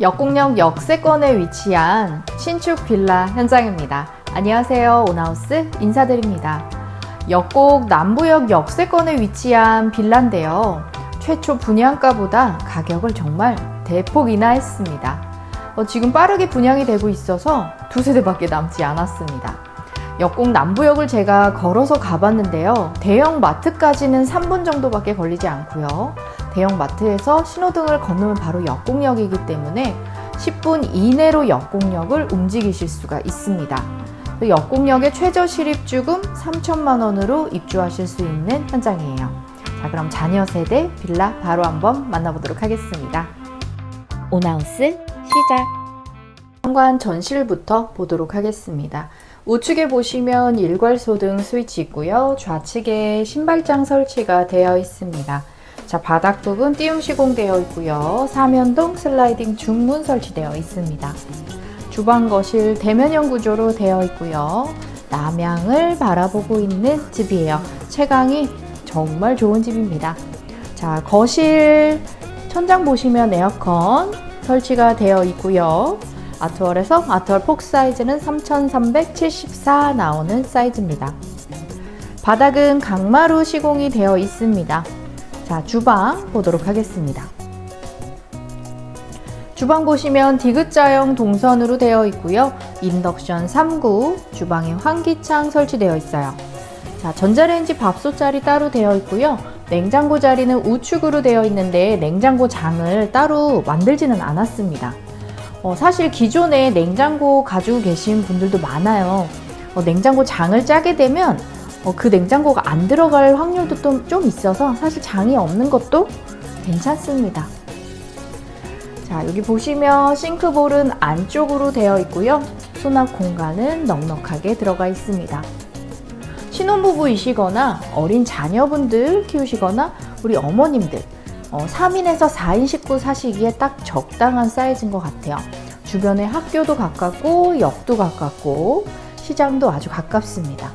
역곡역 역세권에 위치한 신축 빌라 현장입니다. 안녕하세요. 오나우스 인사드립니다. 역곡 남부역 역세권에 위치한 빌라인데요. 최초 분양가보다 가격을 정말 대폭 인하했습니다. 어, 지금 빠르게 분양이 되고 있어서 두 세대밖에 남지 않았습니다. 역곡 남부역을 제가 걸어서 가봤는데요. 대형 마트까지는 3분 정도밖에 걸리지 않고요. 대형 마트에서 신호등을 건너면 바로 역곡역이기 때문에 10분 이내로 역곡역을 움직이실 수가 있습니다. 그 역곡역의 최저 실입주금 3천만 원으로 입주하실 수 있는 현장이에요. 자, 그럼 자녀 세대 빌라 바로 한번 만나보도록 하겠습니다. 오나우스 시작. 현관 전실부터 보도록 하겠습니다. 우측에 보시면 일괄소등 스위치 있고요. 좌측에 신발장 설치가 되어 있습니다. 자, 바닥 부분 띄움 시공되어 있고요. 사면동 슬라이딩 중문 설치되어 있습니다. 주방 거실 대면형 구조로 되어 있고요. 남향을 바라보고 있는 집이에요. 채광이 정말 좋은 집입니다. 자, 거실 천장 보시면 에어컨 설치가 되어 있고요. 아트월에서 아트월 폭 사이즈는 3374 나오는 사이즈입니다. 바닥은 강마루 시공이 되어 있습니다. 자, 주방 보도록 하겠습니다. 주방 보시면 디귿자형 동선으로 되어 있고요. 인덕션 3구, 주방에 환기창 설치되어 있어요. 자, 전자레인지 밥솥 자리 따로 되어 있고요. 냉장고 자리는 우측으로 되어 있는데 냉장고 장을 따로 만들지는 않았습니다. 어, 사실 기존에 냉장고 가지고 계신 분들도 많아요. 어, 냉장고 장을 짜게 되면 어, 그 냉장고가 안 들어갈 확률도 좀, 좀 있어서 사실 장이 없는 것도 괜찮습니다. 자, 여기 보시면 싱크볼은 안쪽으로 되어 있고요. 수납 공간은 넉넉하게 들어가 있습니다. 신혼부부이시거나 어린 자녀분들 키우시거나 우리 어머님들 어, 3인에서 4인 식구 사시기에 딱 적당한 사이즈인 것 같아요. 주변에 학교도 가깝고 역도 가깝고 시장도 아주 가깝습니다.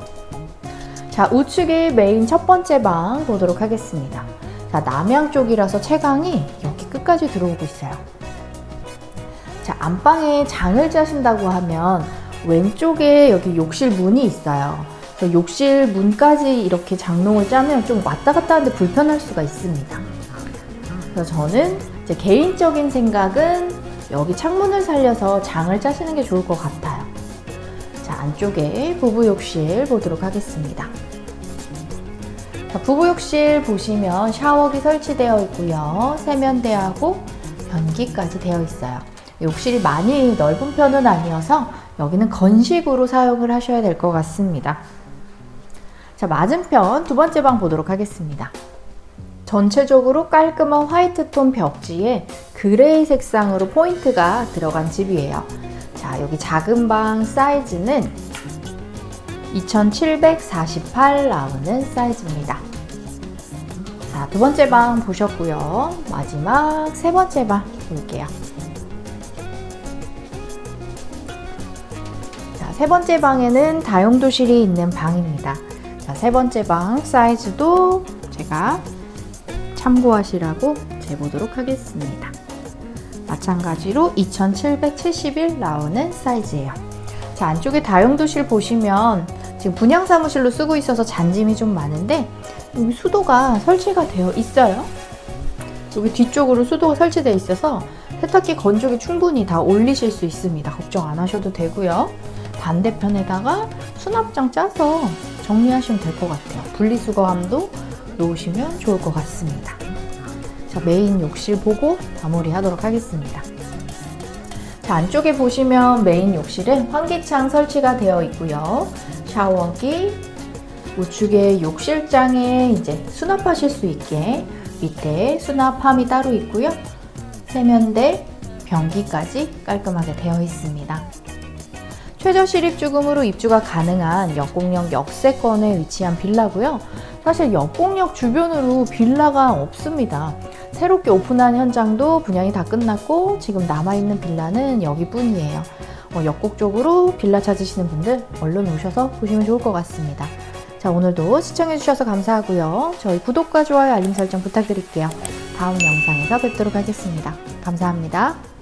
자, 우측에 메인 첫 번째 방 보도록 하겠습니다. 자, 남양 쪽이라서 채광이 여기 끝까지 들어오고 있어요. 자, 안방에 장을 짜신다고 하면 왼쪽에 여기 욕실 문이 있어요. 욕실 문까지 이렇게 장롱을 짜면 좀 왔다 갔다 하는데 불편할 수가 있습니다. 그래서 저는 제 개인적인 생각은 여기 창문을 살려서 장을 짜시는 게 좋을 것 같아요. 자, 안쪽에 부부 욕실 보도록 하겠습니다. 자, 부부 욕실 보시면 샤워기 설치되어 있고요. 세면대하고 변기까지 되어 있어요. 욕실이 많이 넓은 편은 아니어서 여기는 건식으로 사용을 하셔야 될 것 같습니다. 자, 맞은편 두 번째 방 보도록 하겠습니다. 전체적으로 깔끔한 화이트톤 벽지에 그레이 색상으로 포인트가 들어간 집이에요. 자, 여기 작은 방 사이즈는 2748 나오는 사이즈입니다. 자, 두 번째 방 보셨고요. 마지막 세 번째 방 볼게요. 자, 세 번째 방에는 다용도실이 있는 방입니다. 자, 세 번째 방 사이즈도 제가 참고하시라고 재보도록 하겠습니다. 마찬가지로 2771 나오는 사이즈예요. 자, 안쪽에 다용도실 보시면 지금 분양 사무실로 쓰고 있어서 잔짐이 좀 많은데 여기 수도가 설치가 되어 있어요. 여기 뒤쪽으로 수도가 설치되어 있어서 세탁기 건조기 충분히 다 올리실 수 있습니다. 걱정 안 하셔도 되고요. 반대편에다가 수납장 짜서 정리하시면 될 것 같아요. 분리수거함도 놓으시면 좋을 것 같습니다. 자, 메인 욕실 보고 마무리 하도록 하겠습니다. 자, 안쪽에 보시면 메인 욕실은 환기창 설치가 되어 있고요. 샤워기, 우측에 욕실장에 이제 수납하실 수 있게 밑에 수납함이 따로 있고요. 세면대, 변기까지 깔끔하게 되어 있습니다. 최저 실입주금으로 입주가 가능한 역곡역 역세권에 위치한 빌라고요. 사실 역곡역 주변으로 빌라가 없습니다. 새롭게 오픈한 현장도 분양이 다 끝났고 지금 남아있는 빌라는 여기뿐이에요. 어, 역곡 쪽으로 빌라 찾으시는 분들 얼른 오셔서 보시면 좋을 것 같습니다. 자 오늘도 시청해주셔서 감사하고요. 저희 구독과 좋아요 알림 설정 부탁드릴게요. 다음 영상에서 뵙도록 하겠습니다. 감사합니다.